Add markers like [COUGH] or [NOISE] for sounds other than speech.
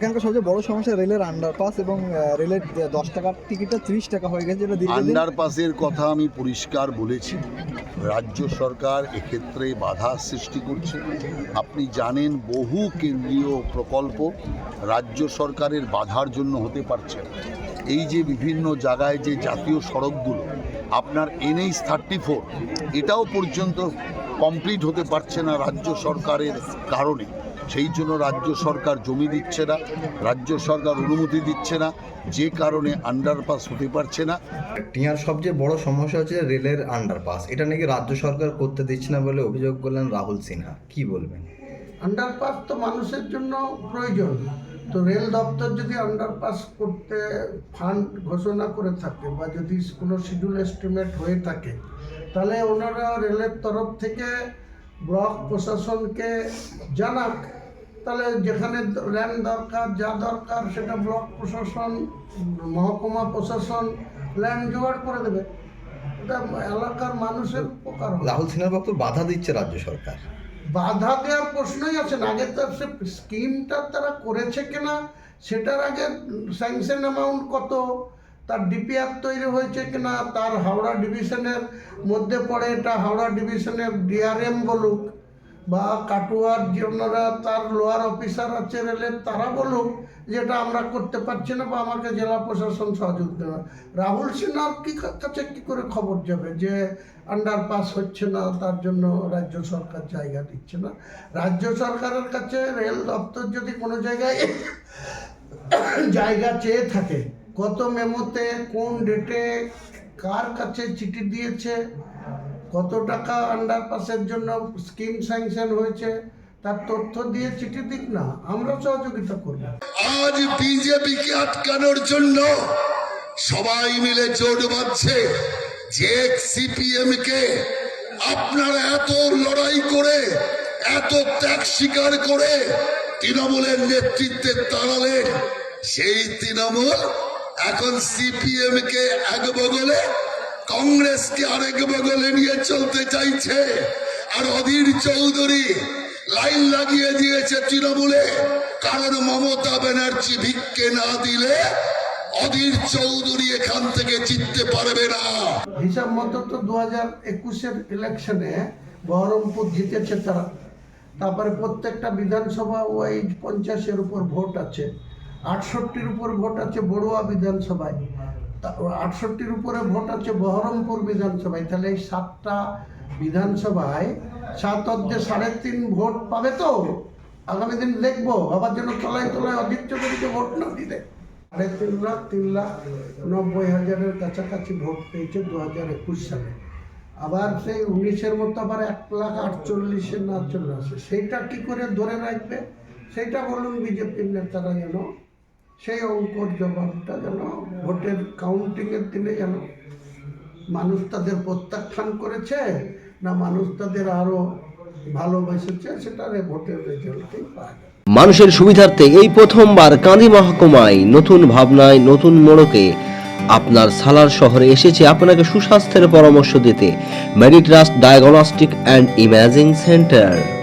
এখানকার সবচেয়ে বড় সমস্যা রেলের আন্ডারপাস এবং রেলের দশ টাকার টিকিটটা ত্রিশ টাকা হয়ে গেছে যেটা আন্ডারপাসের কথা আমি পরিষ্কার বলেছি। রাজ্য সরকার এক্ষেত্রে বাধা সৃষ্টি করছে। আপনি জানেন বহু কেন্দ্রীয় প্রকল্প রাজ্য সরকারের বাধার জন্য হতে পারছে। এই যে বিভিন্ন জায়গায় যে জাতীয় সড়কগুলো, আপনার এনএইচ থার্টি ফোর এটাও পর্যন্ত কমপ্লিট হতে পারছে না রাজ্য সরকারের কারণে। সেই জন্য রাজ্য সরকার জমি দিচ্ছে না রাজ্য সরকার অনুমতি দিচ্ছে না যে কারণে আন্ডারপাস হতে পারছে না। টিয়ার সবচেয়ে বড় সমস্যা হচ্ছে রেলের আন্ডারপাস এটা নাকি রাজ্য সরকার করতে দিচ্ছে না বলে অভিযোগ করলেন রাহুল সিনহা। কি বলবেন? আন্ডারপাস তো মানুষের জন্য প্রয়োজন। তো রেল দপ্তর যদি আন্ডারপাস করতে ফান্ড ঘোষণা করে থাকে বা যদি কোনো শিডিউল এস্টিমেট হয়ে থাকে তাহলে ওনারা রেলের তরফ থেকে ব্লক প্রশাসনকে জানাক তাহলে যেখানে ল্যান্ড দরকার যা দরকার সেটা ব্লক প্রশাসন মহকুমা প্রশাসন ল্যান্ড জোগাড় করে দেবে। এটা এলাকার মানুষের উপকার রাহুল সিনহার বক্তব্য বাধা দিচ্ছে রাজ্য সরকার। বাধা দেওয়ার প্রশ্নই আছে না। আগে তার সে স্কিমটা তারা করেছে কিনা সেটার আগে স্যাংশন অ্যামাউন্ট কত তার ডিপিআর তৈরি হয়েছে কিনা তার হাওড়া ডিভিশনের মধ্যে পড়ে এটা হাওড়া ডিভিশনের ডিআরএম বলুক বা কাটুয়ার জন্যরা তার লোয়ার অফিসার আছে রেলের, তারা বলুক যেটা আমরা করতে পারছি না বা আমাকে জেলা প্রশাসন সহযোগ দেবে রাহুল সিনহার কি কাছে কী করে খবর যাবে যে আন্ডারপাস হচ্ছে না, তার জন্য রাজ্য সরকার জায়গা দিচ্ছে না? রাজ্য সরকারের কাছে রেল দপ্তর যদি কোনো জায়গায় [COUGHS] জায়গা চেয়ে থাকে কত মেমোতে কোন ডেটে কার কাছে চিঠি দিয়েছে? কত টাকা আন্ডারপাসের জন্য স্কিম স্যাংশন হয়েছে, তার তথ্য দিয়ে চিঠি দিক না, আমরা সহযোগিতা করব। আজ বিজেপিকে আটকানোর জন্য সবাই মিলে জোট বাঁধছে যে সিপিএম কে আপনারা এত লড়াই করে, এত ত্যাগ স্বীকার করে তৃণমূলের নেতৃত্বে তাড়ালেন সেই তৃণমূল এখন সিপিএম কে এক বগলে কংগ্রেসকে আরেক বগলে নিয়ে চলতে চাইছে। আর অধীর চৌধুরী লাইন লাগিয়ে দিয়েছে তৃণমূলে। কারণ মমতা ব্যানার্জি ভিক্ষে না দিলে অধীর চৌধুরী এখান থেকে জিততে পারবে না। হিসাব মতো তো দু হাজার একুশের ইলেকশনে বহরমপুর জিতেছে তারা। তারপরে প্রত্যেকটা বিধানসভা ওই পঞ্চাশের উপর ভোট আছে। আটষট্টির উপর ভোট আছে বড়ুয়া বিধানসভায়। আটষট্টির উপরে ভোট আছে বহরমপুর বিধানসভায়। তাহলে এই সাতটা বিধানসভায় সাত অর্ধে সাড়ে তিন ভোট পাবে তো? আগামী দিন দেখব আবার যেন তলায় তলায় অধিক চৌধুরীকে ভোট না দিলে। সাড়ে তিন লাখ তিন লাখ নব্বই হাজারের কাছাকাছি ভোট পেয়েছে দু হাজার একুশ সালে। আবার সেই উনিশের মতো আবার এক লাখ আটচল্লিশের না চলে আসে সেইটা কি করে ধরে রাখবে? সেইটা বলুন বিজেপির নেতারা যেন সেই অঙ্কর জবাবটা যেন ভোটের কাউন্টিংয়ের দিনে যেন মানুষ তাদের প্রত্যাখ্যান করেছে না মানুষ তাদের আরও ভালোবেসেছে সেটা ভোটের রেজাল্টেই পাওয়া যাবে মানুষের সুবিধার্থে এই প্রথমবার কাঁদি মহকুমায় নতুন ভাবনায় নতুন মোড়কে আপনার সালার শহরে এসেছে আপনাকে সুস্বাস্থ্যের পরামর্শ দিতে। Meditrust diagnostic and imaging centre